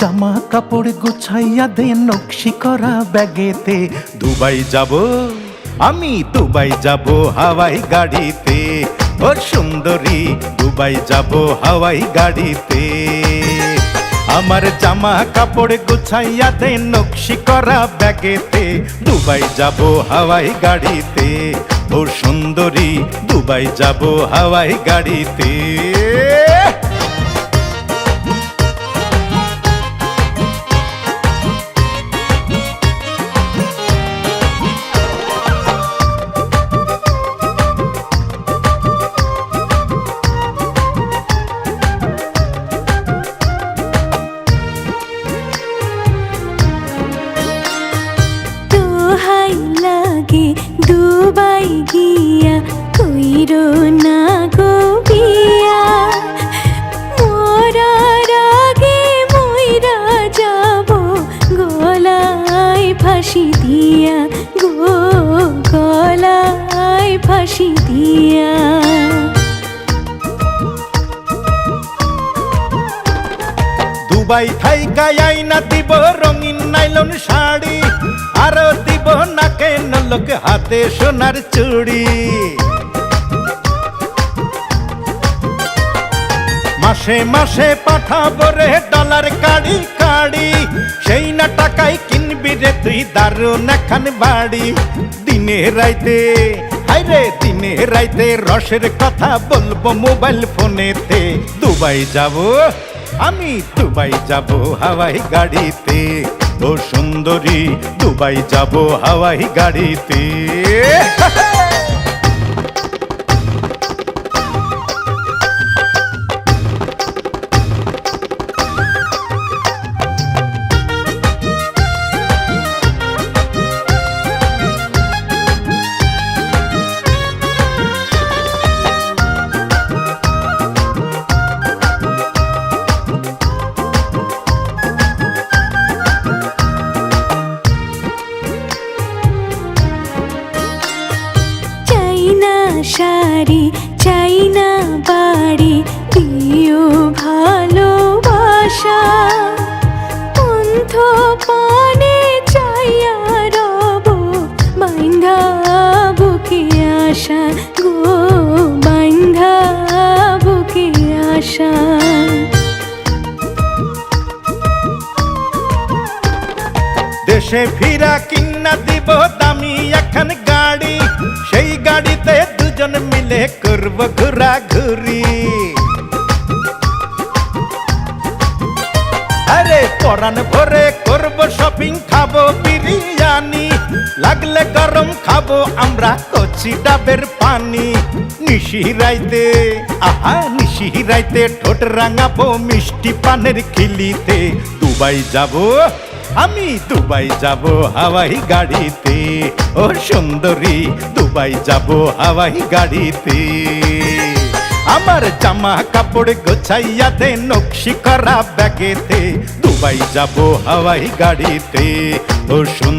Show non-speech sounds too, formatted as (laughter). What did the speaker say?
জামা কাপড় গুছাইয়া দে, নকশি করা ব্যাগেতে। দুবাই যাব, আমি দুবাই যাব হাওয়াই গাড়িতে। ও সুন্দরী, দুবাই যাব হাওয়াই গাড়িতে। আমার জামা কাপড় গুছাইয়া দে, নকশি করা ব্যাগেতে। দুবাই যাব হাওয়াই গাড়িতে। ও সুন্দরী, দুবাই যাব হাওয়াই গাড়িতে। লাগে দুবাই গিয়া কইরো না গো বিয়া। মরার আগে মইরা যাব, গলায় দিয়া, গো গলায় ফাঁসি দিয়া। দুবাই থাইকাই আইনা দিব হাতে সোনার চুড়ি। মাসে মাসে পাঠাবো রে ডলার কাড়ি কাড়ি। সেই না টাকায় কিনবি রে তুই দারুণ এখান বাড়ি। দিনে রাইতে হাইরে দিনে রাইতে রসের কথা বলব মোবাইল ফোনেতে। দুবাই যাব, আমি দুবাই যাব হাওয়াই গাড়িতে। ও সুন্দরী দুবাই যাব হাওয়াই গাড়িতে। (laughs) চাইয়া আশা গো আশা। দেশে ফিরা কিন্না দিব দামি এখন গাড়ি, সেই গাড়িতে দুজন মিলে করব ঘোরা ঘুরি পরান ভরে করব শপিং খাব বিরিয়ানি। লাগলে গরম খাব আমরা কচি ডাবের পানি। নিশি রাইতে, আহা, নিশি রাইতে ঠোঁট রাঙাবো মিষ্টি পানের খিলিতে। দুবাই যাব, আমি দুবাই যাব হাওয়াই গাড়িতে। ও সুন্দরী, দুবাই যাব হাওয়াই গাড়িতে। আমার জামা কাপড় গোছাইয়া দে, নকশি করা ব্যাগেতে। দুবাই যাব হাওয়াই গাড়িতে। ও সুন্দর